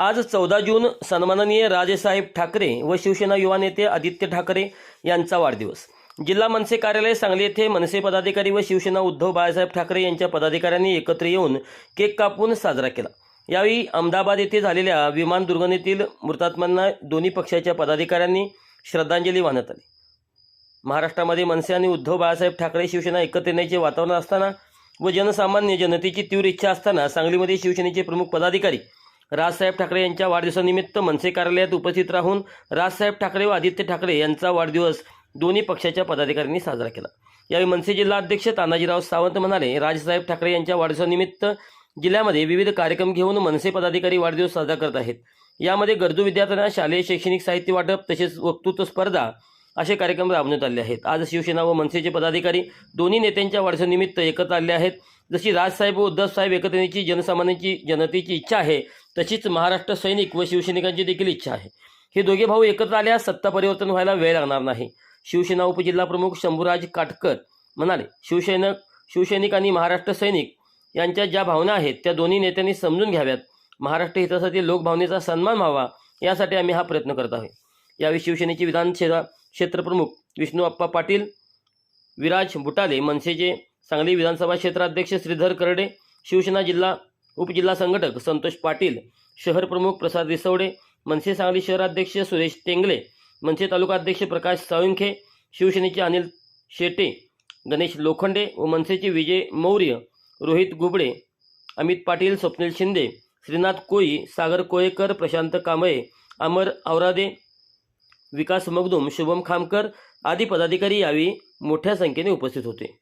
आज चौदा जून सन्माननीय राजेसाहेब ठाकरे व शिवसेना युवा नेते आदित्य ठाकरे यांचा वाढदिवस. जिल्हा मनसे कार्यालय सांगली येथे मनसे पदाधिकारी व शिवसेना उद्धव बाळासाहेब ठाकरे यांच्या पदाधिकाऱ्यांनी एकत्र येऊन केक कापून साजरा केला. यावेळी अहमदाबाद येथे झालेल्या विमान दुर्घटनेतील मृतात्म्यांना दोन्ही पक्षाच्या पदाधिकाऱ्यांनी श्रद्धांजली वाहण्यात आली. महाराष्ट्रामध्ये मनसे आणि उद्धव बाळासाहेब ठाकरे शिवसेना एकत्र येण्याचे वातावरण असताना व जनसामान्य जनतेची तीव्र इच्छा असताना सांगलीमध्ये शिवसेनेचे प्रमुख पदाधिकारी राजसाहेब ठाकरे यांच्या वाढदिवसानिमित्त मनसे कार्यालयात उपस्थित राहून राजसाहेब ठाकरे व आदित्य ठाकरे यांचा वाढदिवस दोन्ही पक्षाच्या पदाधिकाऱ्यांनी साजरा केला. यावेळी मनसे जिल्हा अध्यक्ष तानाजीराव सावंत म्हणाले राजसाहेब ठाकरे यांच्या वाढदिवसानिमित्त जिल्ह्यामध्ये विविध कार्यक्रम घेऊन मनसे पदाधिकारी वाढदिवस साजरा करत आहेत. यामध्ये गरजू विद्यार्थ्यांना शालेय शैक्षणिक साहित्य वाटप तसेच वक्तृत्व स्पर्धा असे कार्यक्रम राबवण्यात आले आहेत. आज शिवसेना व मनसेचे पदाधिकारी दोन्ही नेत्यांच्या वाढदिवसानिमित्त एकत्र आले आहेत. जशी राजसाहेब व उद्धवसाहेब एकत्र येण्याची जनसामान्यांची जनतेची इच्छा आहे तशीच महाराष्ट्र सैनिक व शिवसैनिकांची देखील इच्छा आहे. हे दोघे भाऊ एकत्र आल्यास सत्ता परिवर्तन व्हायला वेळ लागणार नाही. शिवसेना उपजिल्हा प्रमुख शंभूराज काटकर म्हणाले शिवसैनिक शिवसैनिक आणि महाराष्ट्र सैनिक यांच्या ज्या भावना आहेत त्या दोन्ही नेत्यांनी समजून घ्याव्यात. महाराष्ट्र हितासाठी लोकभावनेचा सन्मान व्हावा यासाठी आम्ही हा प्रयत्न करत आहोत यावेळी शिवसेनेचे विधानसेवा क्षेत्रप्रमुख विष्णू अप्पा पाटील विराज बुटाले मनसेचे सांगली विधानसभा क्षेत्राध्यक्ष श्रीधर करडे शिवसेना जिल्हा उपजिल्हा संघटक संतोष पाटील शहर प्रमुख प्रसाद रिसवडे मनसे सांगली शहराध्यक्ष सुरेश टेंगले मनसे तालुका अध्यक्ष प्रकाश साळुंखे शिवसेनेचे अनिल शेटे गणेश लोखंडे व मनसेचे विजय मौर्य रोहित गुबडे अमित पाटील स्वप्नील शिंदे श्रीनाथ कोई सागर कोळेकर प्रशांत कांबळे अमर आवरादे विकास मगदुम शुभम खामकर आदी पदाधिकारी यावेळी मोठ्या संख्येने उपस्थित होते.